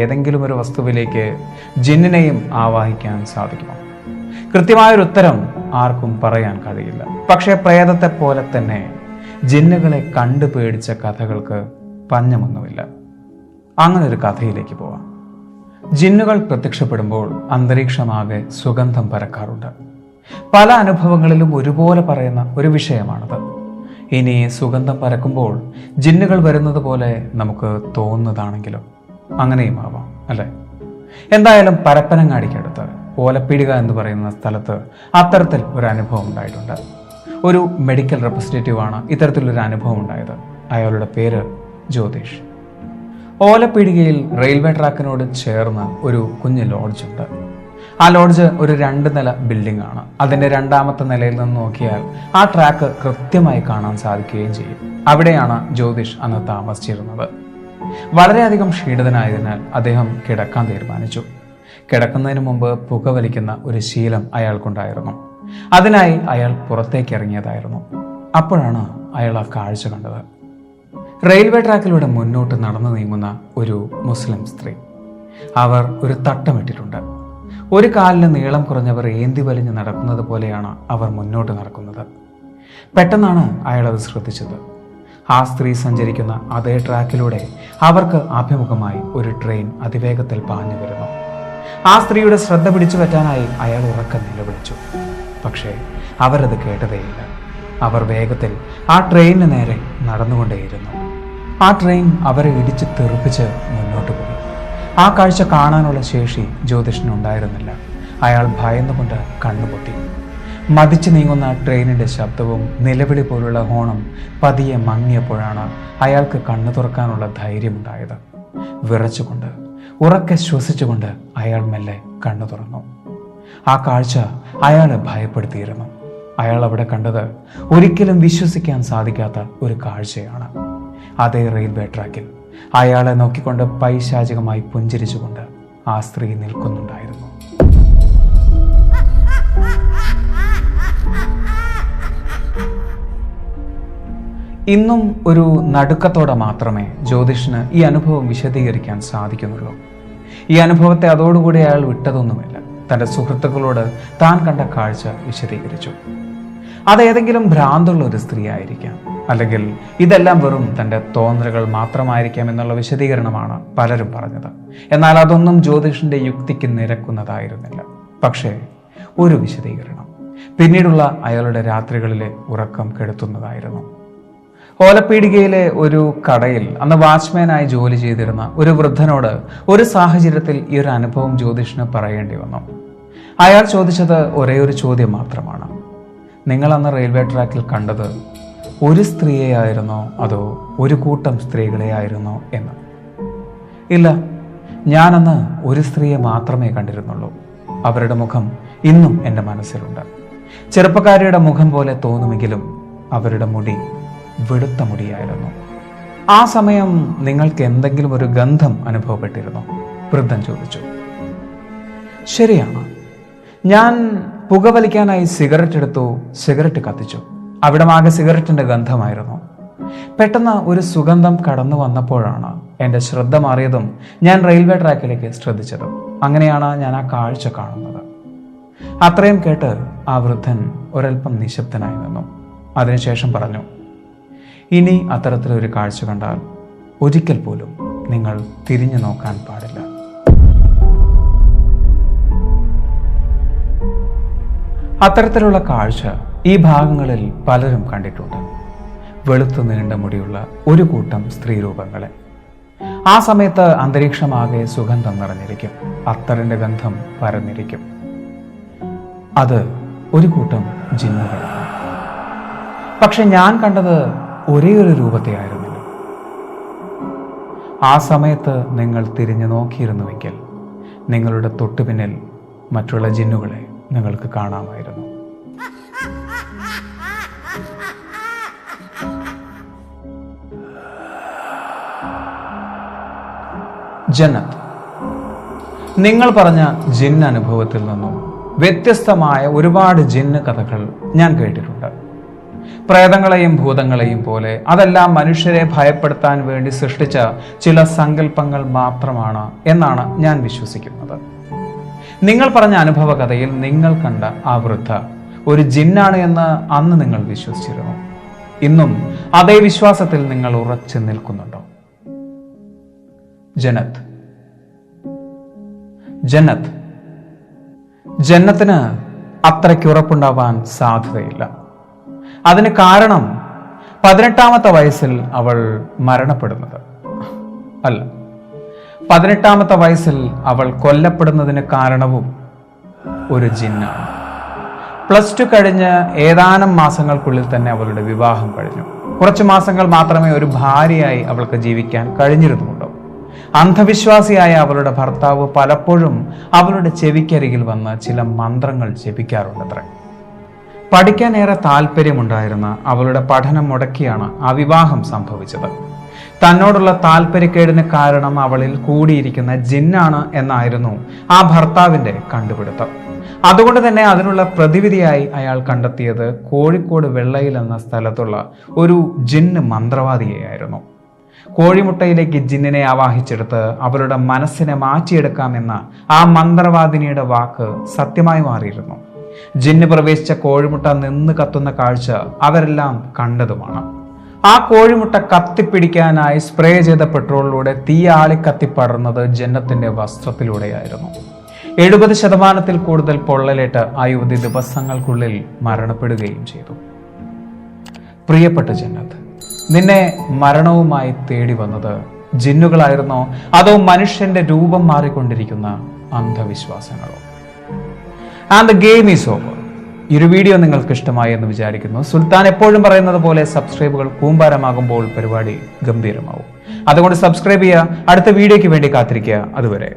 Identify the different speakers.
Speaker 1: ഏതെങ്കിലും ഒരു വസ്തുവിലേക്ക് ജിന്നിനെയും ആവാഹിക്കാൻ സാധിക്കുമോ? കൃത്യമായൊരു ഉത്തരം ആർക്കും പറയാൻ കഴിയില്ല. പക്ഷേ പ്രേതത്തെ പോലെ തന്നെ ജിന്നുകളെ കണ്ടു പേടിച്ച കഥകൾക്ക് പഞ്ഞമൊന്നുമില്ല. അങ്ങനെ ഒരു കഥയിലേക്ക് പോവാം. ജിന്നുകൾ പ്രത്യക്ഷപ്പെടുമ്പോൾ അന്തരീക്ഷമാകെ സുഗന്ധം പരക്കാറുണ്ട്. പല അനുഭവങ്ങളിലും ഒരുപോലെ പറയുന്ന ഒരു വിഷയമാണത്. ഇനി സുഗന്ധം പരക്കുമ്പോൾ ജിന്നുകൾ വരുന്നത് പോലെ നമുക്ക് തോന്നുന്നതാണെങ്കിലോ? അങ്ങനെയും ആവാം അല്ലേ? എന്തായാലും പരപ്പനങ്ങാടിക്കടുത്ത് ഓലപ്പീടിക എന്ന് പറയുന്ന സ്ഥലത്ത് അത്തരത്തിൽ ഒരു അനുഭവം ഉണ്ടായിട്ടുണ്ട്. ഒരു മെഡിക്കൽ റെപ്രസെന്റേറ്റീവാണ് ഇത്തരത്തിലൊരു അനുഭവം ഉണ്ടായത്. അയാളുടെ പേര് ജ്യോതിഷ്. ഓലപ്പീടികയിൽ റെയിൽവേ ട്രാക്കിനോട് ചേർന്ന് ഒരു കുഞ്ഞ് ലോഡ്ജുണ്ട് ആ ലോഡ്ജ് ഒരു രണ്ട് നില ബിൽഡിംഗ് ആണ്. അതിന്റെ രണ്ടാമത്തെ നിലയിൽ നിന്ന് നോക്കിയാൽ ആ ട്രാക്ക് കൃത്യമായി കാണാൻ സാധിക്കുകയും ചെയ്യും. അവിടെയാണ് ജ്യോതിഷ് അന്ന് താമസിച്ചിരുന്നത്. വളരെയധികം ക്ഷീണിതനായതിനാൽ അദ്ദേഹം കിടക്കാൻ തീരുമാനിച്ചു. കിടക്കുന്നതിന് മുമ്പ് പുകവലിക്കുന്ന ഒരു ശീലം അയാൾക്കുണ്ടായിരുന്നു. അതിനായി അയാൾ പുറത്തേക്ക് ഇറങ്ങിയതായിരുന്നു. അപ്പോഴാണ് അയാൾ ആ കാഴ്ച കണ്ടത്. റെയിൽവേ ട്രാക്കിലൂടെ മുന്നോട്ട് നടന്നു നീങ്ങുന്ന ഒരു മുസ്ലിം സ്ത്രീ. അവർ ഒരു തട്ടമിട്ടിട്ടുണ്ട്. ഒരു കാലിന് നീളം കുറഞ്ഞവർ ഏന്തി വലിഞ്ഞ് നടക്കുന്നത് പോലെയാണ് അവർ മുന്നോട്ട് നടക്കുന്നത്. പെട്ടെന്നാണ് അയാൾ അത് ശ്രദ്ധിച്ചത്. ആ സ്ത്രീ സഞ്ചരിക്കുന്ന അതേ ട്രാക്കിലൂടെ അവർക്ക് അഭിമുഖമായി ഒരു ട്രെയിൻ അതിവേഗത്തിൽ പാഞ്ഞു വരുന്നു. ആ സ്ത്രീയുടെ ശ്രദ്ധ പിടിച്ചു പറ്റാനായി അയാൾ ഉറക്കം നിലവിളിച്ചു. പക്ഷേ അവരത് കേട്ടതേയില്ല. അവർ വേഗത്തിൽ ആ ട്രെയിനിന് നേരെ നടന്നുകൊണ്ടേയിരുന്നു. ആ ട്രെയിൻ അവരെ ഇടിച്ച് തെറിപ്പിച്ച് മുന്നോട്ട് പോയി. ആ കാഴ്ച കാണാനുള്ള ശേഷി ജ്യോതിഷനുണ്ടായിരുന്നില്ല. അയാൾ ഭയന്നുകൊണ്ട് കണ്ണുപൊട്ടി മതിച്ചു നീങ്ങുന്ന ട്രെയിനിന്റെ ശബ്ദവും നിലവിളി പോലുള്ള ഹോണും പതിയെ മങ്ങിയപ്പോഴാണ് അയാൾക്ക് കണ്ണു തുറക്കാനുള്ള ധൈര്യമുണ്ടായത്. വിറച്ചുകൊണ്ട് ഉറക്കെ ശ്വസിച്ചുകൊണ്ട് അയാൾ മെല്ലെ കണ്ണു തുറന്നു. ആ കാഴ്ച അയാളെ ഭയപ്പെടുത്തിയിരുന്നു. അയാൾ അവിടെ കണ്ടത് ഒരിക്കലും വിശ്വസിക്കാൻ സാധിക്കാത്ത ഒരു കാഴ്ചയാണ്. അതേ റെയിൽവേ ട്രാക്കിൽ അയാളെ നോക്കിക്കൊണ്ട് പൈശാചികമായി പുഞ്ചിരിച്ചുകൊണ്ട് ആ സ്ത്രീ നിൽക്കുന്നുണ്ടായിരുന്നു. ഇന്നും ഒരു നടുക്കത്തോടെ മാത്രമേ ജ്യോതിഷന് ഈ അനുഭവം വിശദീകരിക്കാൻ സാധിക്കുന്നുള്ളൂ. ഈ അനുഭവത്തെ അതോടുകൂടി അയാൾ വിട്ടതൊന്നുമില്ല. തന്റെ സുഹൃത്തുക്കളോട് താൻ കണ്ട കാഴ്ച വിശദീകരിച്ചു. അതേതെങ്കിലും ഭ്രാന്തുള്ള ഒരു സ്ത്രീ ആയിരിക്കാം. അല്ലെങ്കിൽ ഇതെല്ലാം വെറും തന്റെ തോന്നലുകൾ മാത്രമായിരിക്കാം എന്നുള്ള വിശദീകരണമാണ് പലരും പറഞ്ഞത്. എന്നാൽ അതൊന്നും ജ്യോതിഷിന്റെ യുക്തിക്ക് നിരക്കുന്നതായിരുന്നില്ല. പക്ഷേ ഒരു വിശദീകരണം. പിന്നീടുള്ള അയാളുടെ രാത്രികളിലെ ഉറക്കം കെടുത്തുന്നതായിരുന്നു. ഓലപ്പീടികയിലെ ഒരു കടയിൽ അന്ന് വാച്ച്മാനായി ജോലി ചെയ്തിരുന്ന ഒരു വൃദ്ധനോട് ഒരു സാഹചര്യത്തിൽ ഈ ഒരു അനുഭവം ജ്യോതിഷിന് പറയേണ്ടി വന്നു. അയാൾ ചോദിച്ചത് ഒരേ ഒരു ചോദ്യം മാത്രമാണ്. നിങ്ങൾ അന്ന് റെയിൽവേ ട്രാക്കിൽ കണ്ടത് ഒരു സ്ത്രീയെയായിരുന്നോ അതോ ഒരു കൂട്ടം സ്ത്രീകളെയായിരുന്നോ എന്ന്? ഇല്ല ഞാനന്ന് ഒരു സ്ത്രീയെ മാത്രമേ കണ്ടിരുന്നുള്ളൂ. അവരുടെ മുഖം ഇന്നും എന്റെ മനസ്സിലുണ്ട്. ചെറുപ്പക്കാരിയുടെ മുഖം പോലെ തോന്നുമെങ്കിലും അവരുടെ മുടി വെളുത്ത മുടിയായിരുന്നു ആ സമയം നിങ്ങൾക്ക് എന്തെങ്കിലും ഒരു ഗന്ധം അനുഭവപ്പെട്ടിരുന്നു? വൃദ്ധൻ ചോദിച്ചു. ശരിയാണ്. ഞാൻ പുകവലിക്കാനായി സിഗരറ്റ് എടുത്തു സിഗരറ്റ് കത്തിച്ചു. അവിടമാകെ സിഗരറ്റിന്റെ ഗന്ധമായിരുന്നു. പെട്ടെന്ന് ഒരു സുഗന്ധം കടന്നു വന്നപ്പോഴാണ് എന്റെ ശ്രദ്ധ മാറിയതും ഞാൻ റെയിൽവേ ട്രാക്കിലേക്ക് ശ്രദ്ധിച്ചതും. അങ്ങനെയാണ് ഞാൻ ആ കാഴ്ച കാണുന്നത്. അത്രയും കേട്ട് ആ വൃദ്ധൻ ഒരൽപ്പം നിശബ്ദനായി നിന്നു. അതിനുശേഷം പറഞ്ഞു ഇനി അത്തരത്തിലൊരു കാഴ്ച കണ്ടാൽ ഒരിക്കൽ പോലും നിങ്ങൾ തിരിഞ്ഞു നോക്കാൻ പാടില്ല. അത്തരത്തിലുള്ള കാഴ്ച ഈ ഭാഗങ്ങളിൽ പലരും കണ്ടിട്ടുണ്ട്. വെളുത്തു നീണ്ട മുടിയുള്ള ഒരു കൂട്ടം സ്ത്രീരൂപങ്ങളെ ആ സമയത്ത് അന്തരീക്ഷമാകെ സുഗന്ധം നിറഞ്ഞിരിക്കും. അത്തറിന്റെ ഗന്ധം പരന്നിരിക്കും. അത് ഒരു കൂട്ടം ജിന്നുകളാണ്. പക്ഷെ ഞാൻ കണ്ടത് ഒരേ ഒരു രൂപത്തെയായിരുന്നില്ല. ആ സമയത്ത് നിങ്ങൾ തിരിഞ്ഞു നോക്കിയിരുന്നുവെങ്കിൽ നിങ്ങളുടെ തൊട്ടുപിന്നിൽ മറ്റുള്ള ജിന്നുകളെ നിങ്ങൾക്ക് കാണാമായിരുന്നു. ജന്നത്ത് നിങ്ങൾ പറഞ്ഞ ജിൻ അനുഭവത്തിൽ നിന്നും വ്യത്യസ്തമായ ഒരുപാട് ജിന്ന് കഥകൾ ഞാൻ കേട്ടിട്ടുണ്ട്. പ്രേതങ്ങളെയും ഭൂതങ്ങളെയും പോലെ അതെല്ലാം മനുഷ്യരെ ഭയപ്പെടുത്താൻ വേണ്ടി സൃഷ്ടിച്ച ചില സങ്കല്പങ്ങൾ മാത്രമാണ് എന്നാണ് ഞാൻ വിശ്വസിക്കുന്നത്. നിങ്ങൾ പറഞ്ഞ അനുഭവ കഥയിൽ നിങ്ങൾ കണ്ട ആ വൃദ്ധ ഒരു ജിന്നാണ് എന്ന് അന്ന് നിങ്ങൾ വിശ്വസിച്ചിരുന്നു. ഇന്നും അതേ വിശ്വാസത്തിൽ നിങ്ങൾ ഉറച്ചു നിൽക്കുന്നുണ്ടോ? ജനത് ജനത് ജന്നത്തിന് അത്രയ്ക്ക് ഉറപ്പുണ്ടാവാൻ സാധ്യതയില്ല. അതിന് കാരണം പതിനെട്ടാമത്തെ വയസ്സിൽ അവൾ മരണപ്പെടുന്നത്. അല്ല പതിനെട്ടാമത്തെ വയസ്സിൽ അവൾ കൊല്ലപ്പെടുന്നതിന് കാരണവും ഒരു ജിന്നാണ്. പ്ലസ് ടു കഴിഞ്ഞ് ഏതാനും മാസങ്ങൾക്കുള്ളിൽ തന്നെ അവളുടെ വിവാഹം കഴിഞ്ഞു. കുറച്ച് മാസങ്ങൾ മാത്രമേ ഒരു ഭാര്യയായി അവൾക്ക് ജീവിക്കാൻ കഴിഞ്ഞിരുന്നുള്ളൂ. അന്ധവിശ്വാസിയായ അവളുടെ ഭർത്താവ് പലപ്പോഴും അവളുടെ ചെവിക്കരികിൽ വന്ന് ചില മന്ത്രങ്ങൾ ജപിക്കാറുണ്ടത്രേ. പഠിക്കാൻ ഏറെ താല്പര്യമുണ്ടായിരുന്ന അവളുടെ പഠനം മുടക്കിയാണ് ആ വിവാഹം സംഭവിച്ചത്. തന്നോടുള്ള താല്പര്യക്കേടിന് കാരണം അവളിൽ കൂടിയിരിക്കുന്ന ജിന്നാണ് എന്നായിരുന്നു ആ ഭർത്താവിന്റെ കണ്ടുപിടുത്തം. അതുകൊണ്ട് തന്നെ അതിനുള്ള പ്രതിവിധിയായി അയാൾ കണ്ടെത്തിയത് കോഴിക്കോട് വെള്ളയിൽ എന്ന സ്ഥലത്തുള്ള ഒരു ജിന്ന് മന്ത്രവാദിയെയായിരുന്നു. കോഴിമുട്ടയിലേക്ക് ജിന്നിനെ ആവാഹിച്ചെടുത്ത് അവരുടെ മനസ്സിനെ മാറ്റിയെടുക്കാമെന്ന ആ മന്ത്രവാദിനിയുടെ വാക്ക് സത്യമായി മാറിയിരുന്നു. ജിന്ന് പ്രവേശിച്ച കോഴിമുട്ട നിന്ന് കത്തുന്ന കാഴ്ച അവരെല്ലാം കണ്ടതുമാണ്. ആ കോഴിമുട്ട കത്തിപ്പിടിക്കാനായി സ്പ്രേ ചെയ്ത പെട്രോളിലൂടെ തീ ആളി കത്തിപ്പടർന്നത് ജന്നത്തിന്റെ വസ്ത്രത്തിലൂടെയായിരുന്നു. എഴുപത് ശതമാനത്തിൽ കൂടുതൽ പൊള്ളലേറ്റ് ആ യുവതി ദിവസങ്ങൾക്കുള്ളിൽ മരണപ്പെടുകയും ചെയ്തു. പ്രിയപ്പെട്ട ജന്നത്ത് നിന്നെ മരണവുമായി തേടി വന്നത് ജിന്നുകളായിരുന്നോ? അതോ മനുഷ്യന്റെ രൂപം മാറിക്കൊണ്ടിരിക്കുന്ന അന്ധവിശ്വാസങ്ങളോ? And the game is over ഈ ഒരു വീഡിയോ നിങ്ങൾക്ക് ഇഷ്ടമായി എന്ന് വിചാരിക്കുന്നു. സുൽത്താൻ എപ്പോഴും പറയുന്നത് പോലെ സബ്സ്ക്രൈബുകൾ കൂമ്പാരമാകുമ്പോൾ പരിപാടി ഗംഭീരമാവും. അതുകൊണ്ട് സബ്സ്ക്രൈബ് ചെയ്യുക. അടുത്ത വീഡിയോയ്ക്ക് വേണ്ടി കാത്തിരിക്കുക. അതുവരെ.